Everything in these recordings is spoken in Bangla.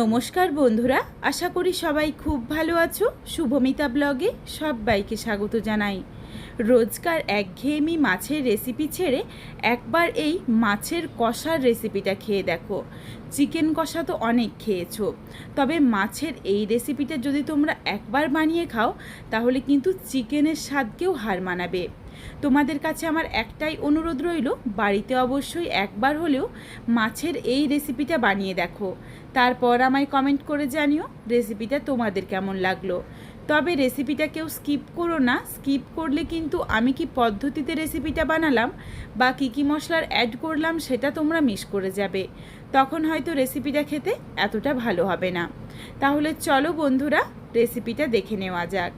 নমস্কার বন্ধুরা, আশা করি সবাই খুব ভালো আছো। শুভমিতা ব্লগে সবাইকে স্বাগত জানাই। রোজকার একঘেয়েমি মাছের রেসিপি ছেড়ে একবার এই মাছের কষার রেসিপিটা খেয়ে দেখো। চিকেন কষা তো অনেক খেয়েছো। তবে মাছের এই রেসিপিটা যদি তোমরা একবার বানিয়ে খাও, তাহলে কিন্তু চিকেনের স্বাদকেও হার মানাবে। তোমাদের কাছে আমার একটাই অনুরোধ রইল, বাড়িতে অবশ্যই একবার হলেও মাছের এই রেসিপিটা বানিয়ে দেখো। তারপর আমায় কমেন্ট করে জানিও রেসিপিটা তোমাদের কেমন লাগল। তবে রেসিপিটা কেউ স্কিপ করো না স্কিপ করলে কিন্তু আমি কি পদ্ধতিতে রেসিপিটা বানালাম বা কী কী মশলার অ্যাড করলাম সেটা তোমরা মিস করে যাবে। তখন হয়তো রেসিপিটা খেতে এতটা ভালো হবে না। তাহলে চলো বন্ধুরা রেসিপিটা দেখে নেওয়া যাক।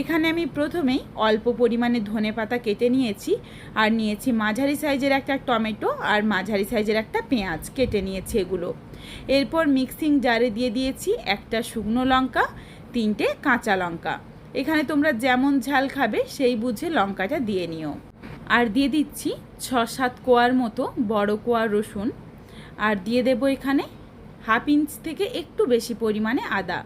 এখানে আমি প্রথমেই অল্প পরিমাণে ধনে পাতা কেটে নিয়েছি আর নিয়েছি মাঝারি সাইজের একটা টমেটো আর মাঝারি সাইজের একটা পেঁয়াজ কেটে নিয়েছি এগুলো। এরপর মিক্সিং জারে দিয়ে দিয়েছি একটা শুকনো লঙ্কা, তিনটে কাঁচা লঙ্কা। এখানে তোমরা যেমন ঝাল খাবে সেই বুঝে লঙ্কাটা দিয়ে নিও। আর দিয়ে দিচ্ছি ছ সাত কোয়ার মতো বড় কোয়া রসুন। আর দিয়ে দেব এখানে হাফ ইঞ্চ থেকে একটু বেশি পরিমাণে আদা।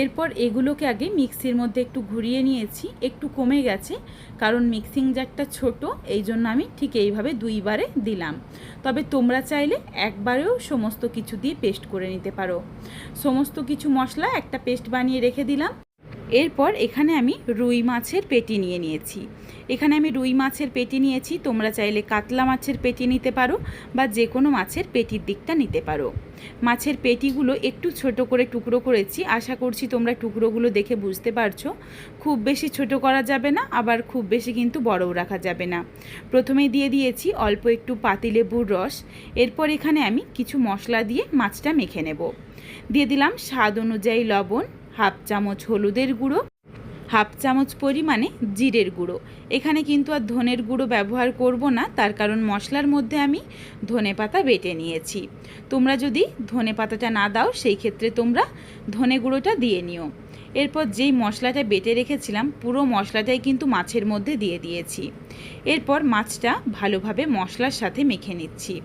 এরপর এগুলোকে আগে মিক্সির মধ্যে একটু ঘুরিয়ে নিয়েছি, একটু কমে গেছে, কারণ মিক্সিং জারটা ছোট, এই জন্য আমি ঠিক এইভাবে দুইবারে দিলাম। তবে তোমরা চাইলে একবারেও সমস্ত কিছু দিয়ে পেস্ট করে নিতে পারো। সমস্ত কিছু মশলা একটা পেস্ট বানিয়ে রেখে দিলাম। এরপর এখানে আমি রুই মাছের পেটি নিয়ে নিয়েছি। এখানে আমি রুই মাছের পেটি নিয়েছি। তোমরা চাইলে কাতলা মাছের পেটি নিতে পারো বা যে কোনো মাছের পেটির দিকটা নিতে পারো। মাছের পেটিগুলো একটু ছোট করে টুকরো করেছি। আশা করছি তোমরা টুকরোগুলো দেখে বুঝতে পারছ। খুব বেশি ছোট করা যাবে না, আবার খুব বেশি কিন্তু বড়ও রাখা যাবে না। প্রথমেই দিয়ে দিয়েছি অল্প একটু পাতিলেবুর রস। এরপর এখানে আমি কিছু মশলা দিয়ে মাছটা মেখে নেব। দিয়ে দিলাম স্বাদ অনুযায়ী লবণ, হাফ চামচ হলুদের গুঁড়ো হাফ চামচ পরিমাণে জিরের গুঁড়ো। এখানে কিন্তু আর ধনের গুঁড়ো ব্যবহার করব না, তার কারণ মশলার মধ্যে আমি ধনে পাতা বেটে নিয়েছি। তোমরা যদি ধনে পাতাটা না দাও, সেই ক্ষেত্রে তোমরা ধনে গুঁড়োটা দিয়ে নিও। এরপর যেই মশলাটা বেটে রেখেছিলাম, পুরো মশলাটাই কিন্তু মাছের মধ্যে দিয়ে দিয়েছি। এরপর মাছটা ভালোভাবে মশলার সাথে মেখে নিচ্ছি।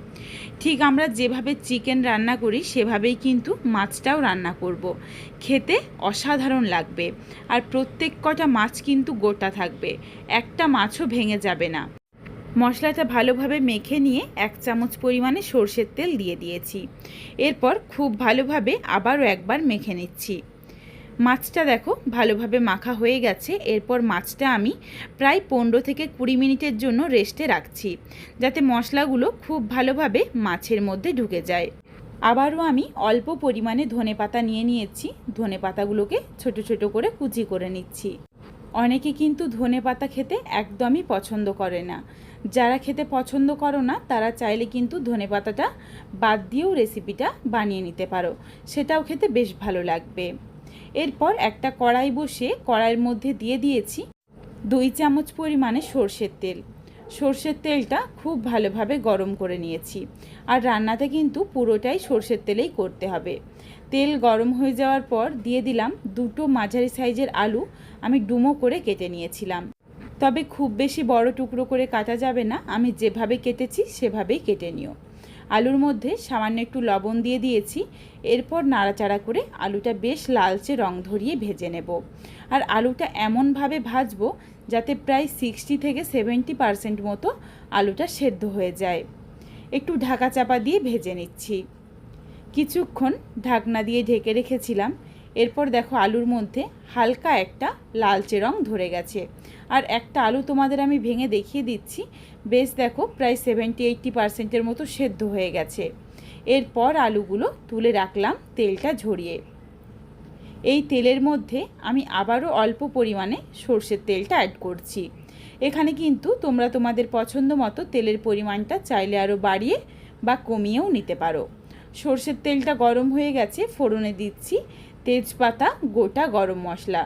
ঠিক আমরা যেভাবে চিকেন রান্না করি, সেভাবেই কিন্তু মাছটাও রান্না করব। খেতে অসাধারণ লাগবে। আর প্রত্যেক কটা মাছ কিন্তু গোটা থাকবে। একটা মাছও ভেঙে যাবে না। মশলাটা ভালোভাবে মেখে নিয়ে এক চামচ পরিমাণে সর্ষের তেল দিয়ে দিয়েছি। এরপর খুব ভালোভাবে আবারও একবার মেখে নিচ্ছি। মাছটা দেখো ভালোভাবে মাখা হয়ে গেছে। এরপর মাছটা আমি প্রায় পনেরো থেকে কুড়ি মিনিটের জন্য রেস্টে রাখছি, যাতে মশলাগুলো খুব ভালোভাবে মাছের মধ্যে ঢুকে যায়। আবারও আমি অল্প পরিমাণে ধনে পাতা নিয়ে নিয়েছি। ধনে পাতাগুলোকে ছোট ছোট করে কুচি করে নিচ্ছি। অনেকে কিন্তু ধনে পাতা খেতে একদমই পছন্দ করে না। যারা খেতে পছন্দ করো না, তারা চাইলে কিন্তু ধনে পাতাটা বাদ দিয়েও রেসিপিটা বানিয়ে নিতে পারো। সেটাও খেতে বেশ ভালো লাগবে। এরপর একটা কড়াই বসে কড়াইয়ের মধ্যে দিয়ে দিয়েছি দুই চামচ পরিমাণে সর্ষের তেল। সর্ষের তেলটা খুব ভালোভাবে গরম করে নিয়েছি আর রান্নাটা কিন্তু পুরোটাই সর্ষের তেলেই করতে হবে। তেল গরম হয়ে যাওয়ার পর দিয়ে দিলাম দুটো মাঝারি সাইজের আলু আমি ডুমো করে কেটে নিয়েছিলাম। তবে খুব বেশি বড় টুকরো করে কাটা যাবে না, আমি যেভাবে কেটেছি সেভাবেই কেটে নিও। আলুর মধ্যে সামান্য একটু লবণ দিয়ে দিয়েছি। এরপর নাড়াচাড়া করে আলুটা বেশ লালচে রং ধরিয়ে ভেজে নেব। আর আলুটা এমনভাবে ভাজবো যাতে প্রায় সিক্সটি থেকে সেভেন্টি পারসেন্ট মতো আলুটা সেদ্ধ হয়ে যায়। একটু ঢাকা চাপা দিয়ে ভেজে নিচ্ছি। কিছুক্ষণ ঢাকনা দিয়ে ঢেকে রেখেছিলাম। এরপর দেখো আলুর মধ্যে হালকা একটা লালচে রং ধরে গেছে। আর একটা আলু তোমাদের আমি ভেঙে দেখিয়ে দিচ্ছি। বেশ দেখো প্রায় সেভেন্টি এইট্টি পার্সেন্টের মতো সেদ্ধ হয়ে গেছে। এরপর আলুগুলো তুলে রাখলাম তেলটা ঝরিয়ে। এই তেলের মধ্যে আমি আবারও অল্প পরিমাণে সর্ষের তেলটা অ্যাড করছি। এখানে কিন্তু তোমরা তোমাদের পছন্দ মতো তেলের পরিমাণটা চাইলে আরও বাড়িয়ে বা কমিয়েও নিতে পারো। সর্ষের তেলটা গরম হয়ে গেছে, ফোড়নে দিচ্ছি। তেজপাতা, গোটা গরম মশলা।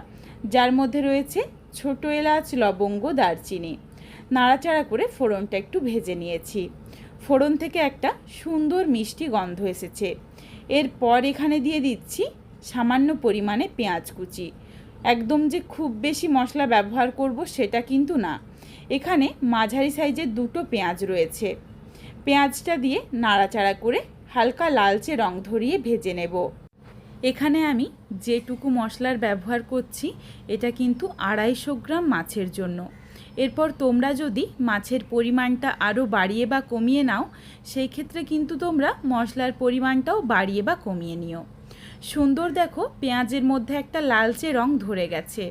যার মধ্যে রয়েছে ছোটো এলাচ, লবঙ্গ, দারচিনি। নাড়াচাড়া করে ফোড়নটা একটু ভেজে নিয়েছি। ফোড়ন থেকে একটা সুন্দর মিষ্টি গন্ধ এসেছে। এরপর এখানে দিয়ে দিচ্ছি সামান্য পরিমাণে পেঁয়াজ কুচি। একদম যে খুব বেশি মশলা ব্যবহার করব সেটা কিন্তু না। এখানে মাঝারি সাইজের দুটো পেঁয়াজ রয়েছে। পেঁয়াজটা দিয়ে নাড়াচাড়া করে হালকা লালচে রং ধরিয়ে ভেজে নেব। এখানে আমি যেটুকু মশলার ব্যবহার করছি, এটা কিন্তু আড়াইশো গ্রাম মাছের জন্য। এরপর তোমরা যদি মাছের পরিমাণটা আরও বাড়িয়ে বা কমিয়ে নাও, সেই ক্ষেত্রে কিন্তু তোমরা মশলার পরিমাণটাও বাড়িয়ে বা কমিয়ে নিও। সুন্দর দেখো, পেঁয়াজের মধ্যে একটা লালচে রং ধরে গেছে।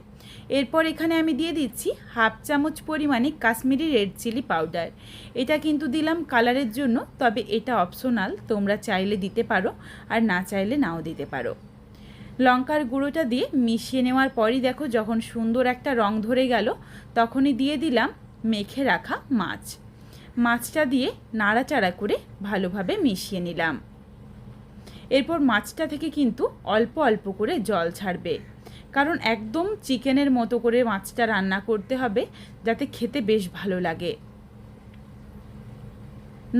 এরপর এখানে আমি দিয়ে দিচ্ছি হাফ চামচ পরিমাণে কাশ্মীরি রেড চিলি পাউডার। এটা কিন্তু দিলাম কালারের জন্য, তবে এটা অপশনাল, তোমরা চাইলে দিতে পারো আর না চাইলে নাও দিতে পারো। লঙ্কার গুঁড়োটা দিয়ে মিশিয়ে নেওয়ার পরই দেখো যখন সুন্দর একটা রং ধরে গেল, তখনই দিয়ে দিলাম মেখে রাখা মাছ। মাছটা দিয়ে নাড়াচাড়া করে ভালোভাবে মিশিয়ে নিলাম। এরপর মাছটা থেকে কিন্তু অল্প অল্প করে জল ছাড়বে। কারণ একদম চিকেনের মতো করে মাছটা রান্না করতে হবে, যাতে খেতে বেশ ভালো লাগে।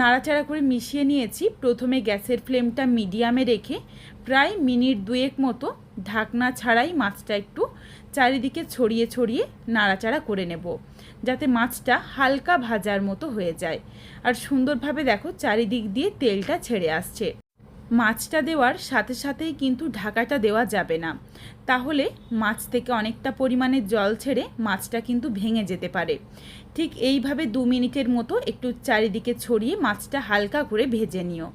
নাড়াচাড়া করে মিশিয়ে নিয়েছি। প্রথমে গ্যাসের ফ্লেমটা মিডিয়ামে রেখে প্রায় মিনিট দুয়েক মতো ঢাকনা ছাড়াই মাছটা একটু চারিদিকে ছড়িয়ে ছড়িয়ে নাড়াচাড়া করে নেব, যাতে মাছটা হালকা ভাজার মতো হয়ে যায়। আর সুন্দরভাবে দেখো, চারিদিক দিয়ে তেলটা ছেড়ে আসছে। মাছটা দেওয়ার সাথে সাথেই কিন্তু ঢাকাটা দেওয়া যাবে না। তাহলে মাছ থেকে অনেকটা পরিমাণে জল ছেড়ে মাছটা কিন্তু ভেঙে যেতে পারে। ঠিক এইভাবে দু মিনিটের মতো একটু চারিদিকে ছড়িয়ে মাছটা হালকা করে ভেজে নিও।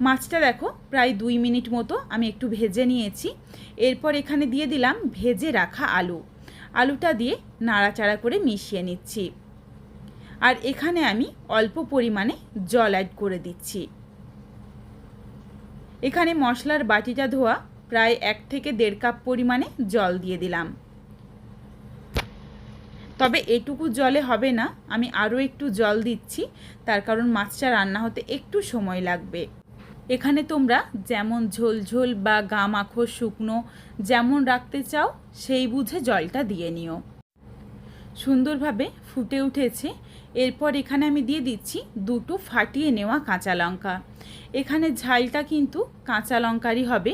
মাছটা দেখো, প্রায় দুই মিনিট মতো আমি একটু ভেজে নিয়েছি। এরপর এখানে দিয়ে দিলাম ভেজে রাখা আলু। আলুটা দিয়ে নাড়াচাড়া করে মিশিয়ে নিচ্ছি। আর এখানে আমি অল্প পরিমাণে জল অ্যাড করে দিচ্ছি। এখানে মশলার বাটিটা ধোয়া, প্রায় এক থেকে দেড় কাপ পরিমাণে জল দিয়ে দিলাম। তবে এটুকু জলে হবে না, আমি আরও একটু জল দিচ্ছি, তার কারণ মাছটা রান্না হতে একটু সময় লাগবে। এখানে তোমরা যেমন ঝোল ঝোল বা গা মাখো শুকনো যেমন রাখতে চাও, সেই বুঝে জলটা দিয়ে নিও। সুন্দরভাবে ফুটে উঠেছে এরপর এখানে আমি দিয়ে দিচ্ছি দুটো ফাটিয়ে নেওয়া কাঁচা লঙ্কা। এখানে ঝালটা কিন্তু কাঁচা লঙ্কারই হবে,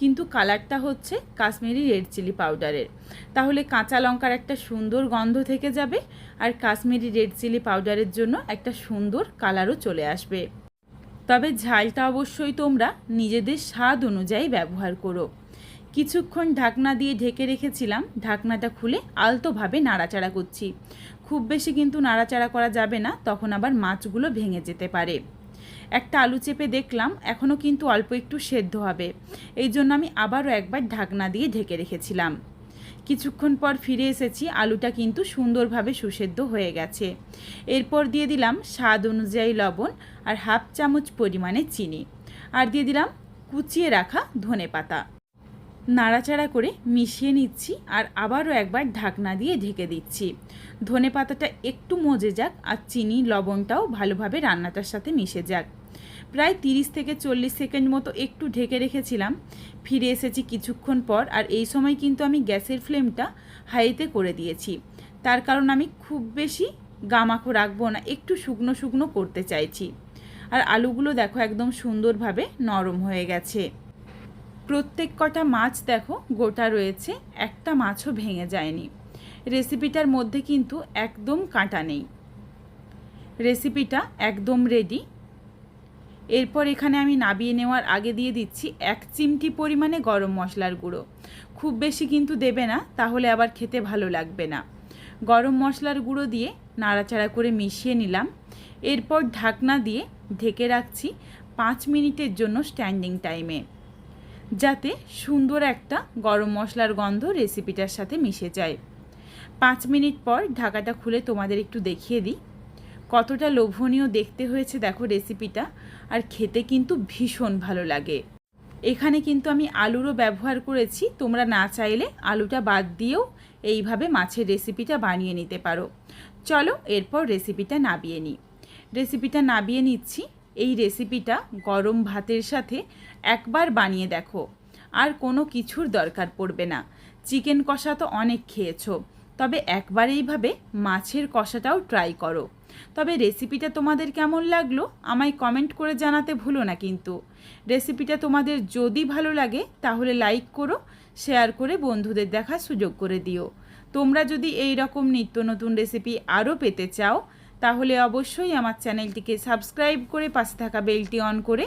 কিন্তু কালারটা হচ্ছে কাশ্মীরি রেড চিলি পাউডারের। তাহলে কাঁচা লঙ্কার একটা সুন্দর গন্ধ থেকে যাবে, আর কাশ্মীরি রেড চিলি পাউডারের জন্য একটা সুন্দর কালারও চলে আসবে। তবে ঝালটা অবশ্যই তোমরা নিজেদের স্বাদ অনুযায়ী ব্যবহার করো। কিছুক্ষণ ঢাকনা দিয়ে ঢেকে রেখেছিলাম, ঢাকনাটা খুলে আলতোভাবে নাড়াচাড়া করছি। খুব বেশি কিন্তু নাড়াচাড়া করা যাবে না, তখন আবার মাছগুলো ভেঙে যেতে পারে। একটা আলু চেপে দেখলাম এখনও কিন্তু অল্প একটু সেদ্ধ হবে। এই জন্য আমি আবারও একবার ঢাকনা দিয়ে ঢেকে রেখেছিলাম। কিছুক্ষণ পর ফিরে এসেছি, আলুটা কিন্তু সুন্দরভাবে সুসেদ্ধ হয়ে গেছে। এরপর দিয়ে দিলাম স্বাদ অনুযায়ী লবণ আর হাফ চামচ পরিমাণে চিনি। আর দিয়ে দিলাম কুচিয়ে রাখা ধনে পাতা নাড়াচাড়া করে মিশিয়ে নিচ্ছি আর আবারও একবার ঢাকনা দিয়ে ঢেকে দিচ্ছি। ধনে পাতাটা একটু মজে যাক আর চিনি, লবণটাও ভালোভাবে রান্নাটার সাথে মিশে যাক। প্রায় তিরিশ থেকে চল্লিশ সেকেন্ড মতো একটু ঢেকে রেখেছিলাম। ফিরে এসেছি কিছুক্ষণ পর আর এই সময় কিন্তু আমি গ্যাসের ফ্লেমটা হাইতে করে দিয়েছি। তার কারণ আমি খুব বেশি গামাখো রাখব না, একটু শুকনো শুকনো করতে চাইছি। আর আলুগুলো দেখো একদম সুন্দরভাবে নরম হয়ে গেছে। প্রত্যেক কটা মাছ দেখো, গোটা রয়েছে, একটা মাছও ভেঙে যায়নি। রেসিপিটার মধ্যে কিন্তু একদম কাঁটা নেই। রেসিপিটা একদম রেডি এরপর এখানে আমি নাবিয়ে নেওয়ার আগে দিয়ে দিচ্ছি এক চিমটি পরিমাণে গরম মশলার গুঁড়ো। খুব বেশি কিন্তু দেবে না, তাহলে আবার খেতে ভালো লাগবে না। গরম মশলার গুঁড়ো দিয়ে নাড়াচাড়া করে মিশিয়ে নিলাম। এরপর ঢাকনা দিয়ে ঢেকে রাখছি পাঁচ মিনিটের জন্য স্ট্যান্ডিং টাইমে যাতে সুন্দর একটা গরম মশলার গন্ধ রেসিপিটার সাথে মিশে যায়। পাঁচ মিনিট পর ঢাকাটা খুলে তোমাদের একটু দেখিয়ে দিই। কতটা লোভনীয় দেখতে হয়েছে দেখো রেসিপিটা আর খেতে কিন্তু ভীষণ ভালো লাগে। এখানে কিন্তু আমি আলুরও ব্যবহার করেছি, তোমরা না চাইলে আলুটা বাদ দিয়েও এইভাবে মাছের রেসিপিটা বানিয়ে নিতে পারো। চলো এরপর রেসিপিটা নাবিয়ে নিই। রেসিপিটা নাবিয়ে নিচ্ছি। এই রেসিপিটা গরম ভাতের সাথে একবার বানিয়ে দেখো। আর কোনো কিছুর দরকার পড়বে না। চিকেন কষা তো অনেক খেয়েছো। তবে একবার এইভাবে মাছের কষাটাও ট্রাই করো। তবে রেসিপিটা তোমাদের কেমন লাগল, আমায় কমেন্ট করে জানাতে ভুলো না কিন্তু। রেসিপিটা তোমাদের যদি ভালো লাগে, তাহলে লাইক করো শেয়ার করে বন্ধুদের দেখার সুযোগ করে দিও। তোমরা যদি এই রকম নিত্য নতুন রেসিপি আরও পেতে চাও, তাহলে অবশ্যই আমার চ্যানেলটিকে সাবস্ক্রাইব করে পাশে থাকা বেলটি অন করে